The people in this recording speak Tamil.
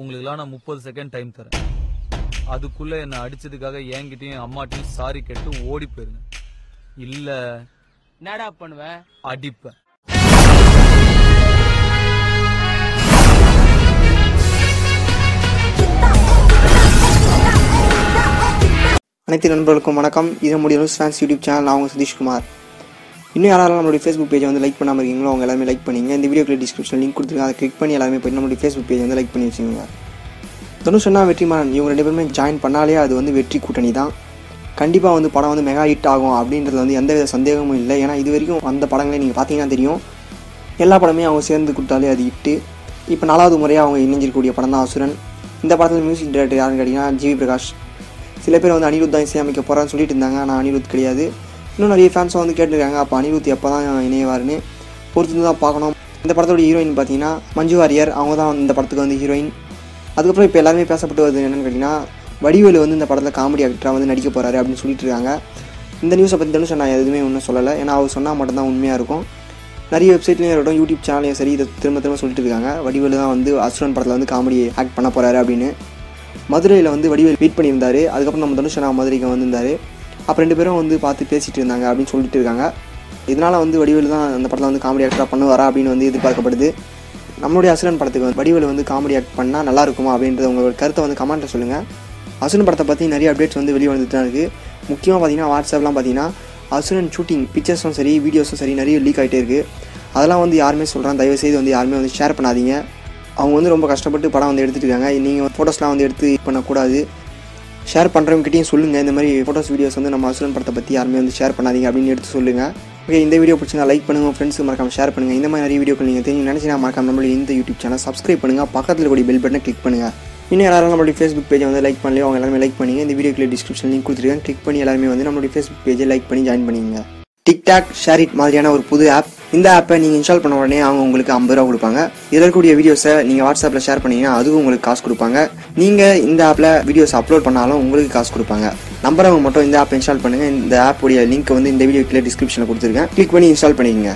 உங்களுக்குலாம் நான் முப்பது செகண்ட் டைம் தரேன். அதுக்குள்ள என்னை அடிச்சதுக்காக என்கிட்டயும் அம்மாட்டையும் சாரி கேட்டு ஓடி போயிருங்க. இல்ல என்னடா பண்ணுவேன் அடிப்பேன். அனைத்து நண்பர்களுக்கும் வணக்கம். இது நம்முடைய நியூஸ் ஃபேன்ஸ் யூடியூப் சேனல் நான் உங்கள் சதீஷ்குமார். இன்னும் யாராலும் நம்மளுடைய ஃபேஸ்புக் பேஜை வந்து லைக் பண்ணாமல் இருக்கீங்களோ அவங்க எல்லாமே லைக் பண்ணிங்க. இந்த வீடியோக்கு டிஸ்கிரிப்ஷன் லிங்க் கொடுத்துருங்க அதை கிளிக் பண்ணி எல்லாமே போய் நம்மளுடைய ஃபேஸ்புக் பேஜ் வந்து லைக் பண்ணி வச்சுக்கோங்க. தனுஷ் அண்ணா வெற்றிமாறன். இவங்க ரெண்டு பேருமே ஜாயின் பண்ணாலே அது வந்து வெற்றி கூட்டணி தான். கண்டிப்பாக வந்து படம் வந்து மெகா ஹிட் ஆகும் அப்படின்றது வந்து எந்தவித சந்தேகமும் இல்லை. ஏன்னா இது வரைக்கும் அந்த படங்களே நீங்கள் பார்த்தீங்கன்னா தெரியும். எல்லா படமே அவங்க சேர்ந்து கொடுத்தாலே அது ஹிட்டு இப்போ நாலாவது முறையாக அவங்க இணைஞ்சிருக்கக்கூடிய படம் தான் அசுரன். இந்த படத்தில் மியூசிக் டைரக்டர் யாருன்னு கேட்டிங்கன்னா ஜிவி பிரகாஷ். சில பேர் வந்து அனிருத் தான் இசையமைக்க போகிறான்னு சொல்லிட்டு இருந்தாங்க. ஆனால் அனிருத் கிடையாது. இன்னும் நிறைய ஃபேன்ஸும் வந்து கேட்டிருக்காங்க. அப்போ அனிருத் எப்போ தான் இணையவாருன்னு பொறுத்து தான் பார்க்கணும். இந்த படத்தோட ஹீரோயின் பார்த்தீங்கன்னா மஞ்சு வாரியர். அவங்க தான் இந்த படத்துக்கு வந்து ஹீரோயின் அதுக்கப்புறம் இப்போ எல்லாருமே பேசப்பட்டு வருது என்னென்னு கேட்டிங்கன்னா வடிவேலு வந்து இந்த படத்தில் காமெடி ஆக்டராக வந்து நடிக்க போகிறாரு அப்படின்னு சொல்லிட்டு இருக்காங்க. இந்த நியூஸை பற்றி தனுஷ் நான் எதுவுமே ஒன்றும் சொல்லலை. ஏன்னா அவர் சொன்னால் மட்டும்தான் உண்மையாக இருக்கும். நிறைய வெப்சைட்லையும் இருக்கட்டும் யூடியூப் சேனலையும் சரி இதை திரும்ப திரும்ப சொல்லிட்டு இருக்காங்க. வடிவேலு தான் வந்து அசுரன் படத்தில் வந்து காமெடி ஆக்ட் பண்ண போகிறாரு அப்படின்னு. மதுரையில் வந்து வடிவேல் வெயிட் பண்ணியிருந்தார். அதுக்கப்புறம் நம்ம தனுஷ் நான் மதுரைக்கு வந்திருந்தார். அப்போ ரெண்டு பேரும் வந்து பார்த்து பேசிகிட்டு இருந்தாங்க அப்படின்னு சொல்லிட்டு இருக்காங்க. இதனால் வந்து வடிவேலு தான் அந்த படத்தில் வந்து காமெடி ஆக்டராக பண்ணுவாரா அப்படின்னு வந்து எதிர்பார்க்கப்படுது. நம்மளுடைய அசுரன் படத்துக்கு வந்து வடிவேலு வந்து காமெடி ஆக்ட் பண்ணால் நல்லா இருக்குமா அப்படின்றத உங்களோட கருத்தை வந்து கமெண்ட்டில் சொல்லுங்கள் அசுரன் படத்தை பற்றி நிறைய அப்டேட்ஸ் வந்து வெளியே வந்துட்டு தான் இருக்குது முக்கியமாக பார்த்தீங்கன்னா வாட்ஸ்அப்லாம் பார்த்தீங்கன்னா அசுரன் ஷூட்டிங் பிக்சர்ஸும் சரி வீடியோஸும் சரி நிறைய லீக் ஆகிட்டே இருக்குது அதெல்லாம் வந்து யாருமே சொல்கிறான் தயவுசெய்து வந்து யாருமே வந்து ஷேர் பண்ணாதீங்க. அவங்க வந்து ரொம்ப கஷ்டப்பட்டு படம் வந்து எடுத்துகிட்டு இருக்காங்க. நீங்கள் ஃபோட்டோஸ்லாம் வந்து எடுத்து இது பண்ணக்கூடாது. ஷேர் பண்ணுறவங்ககிட்டையும் சொல்லுங்கள் இந்த மாதிரி ஃபோட்டோஸ் வீடியோஸ் வந்து நம்ம அசுரன் படத்தை பற்றி யாருமே வந்து ஷேர் பண்ணாதீங்க அப்படின்னு எடுத்து சொல்லுங்கள் ஓகே இந்த வீடியோ பிடிச்சிருந்தா லைக் பண்ணுங்கள் ஃப்ரெண்ட்ஸுக்கு மறக்காம ஷேர் பண்ணுங்கள் இந்த மாதிரி நிறைய வீடியோக்கள் நீங்கள் தெரிஞ்சு நினச்சினா மறக்காம நம்மளுடைய இந்த யூடியூப் சேனல் சப்ஸ்கிரைப் பண்ணுங்கள் பக்கத்தில் கூடிய பெல் பட்டனை கிளிக் பண்ணுங்கள் இன்னும் யாராலும் நம்மளுடைய ஃபேஸ்புக் பேஜை வந்து லைக் பண்ணலையோ அவங்க எல்லாருமே லைக் பண்ணி இந்த வீடியோக்குள்ள டிஸ்கிரிப்ஷன் லிங்க் கொடுத்துருக்கேன். கிளிக் பண்ணி எல்லாருமே வந்து நம்மளுடைய ஃபேஸ்புக் பேஜை லைக் பண்ணி ஜாயின் பண்ணிங்க டிக்டாக் ஷேரிட் மாதிரியான ஒரு புது ஆப் இந்த ஆப்பை நீங்கள் இன்ஸ்டால் பண்ண உடனே அவங்க உங்களுக்கு ஐம்பது ரூபா கொடுப்பாங்க. இதில் இருக்கக்கூடிய வீடியோஸை நீங்கள் வாட்ஸ்அப்பில் ஷேர் பண்ணிங்கன்னா அதுவும் உங்களுக்கு காசு கொடுப்பாங்க. நீங்கள் இந்த ஆப்பில் வீடியோஸ் அப்லோட் பண்ணாலும் உங்களுக்கு காசு கொடுப்பாங்க. நம்பரவங்க மட்டும் இந்த ஆப் இன்ஸ்டால் பண்ணுங்கள் இந்த ஆப்புடைய லிங்க் வந்து இந்த வீடியோ கீழே டிஸ்கிரிப்ஷனில் கொடுத்துருக்கேன். கிளிக் பண்ணி இன்ஸ்டால் பண்ணிக்கோங்க.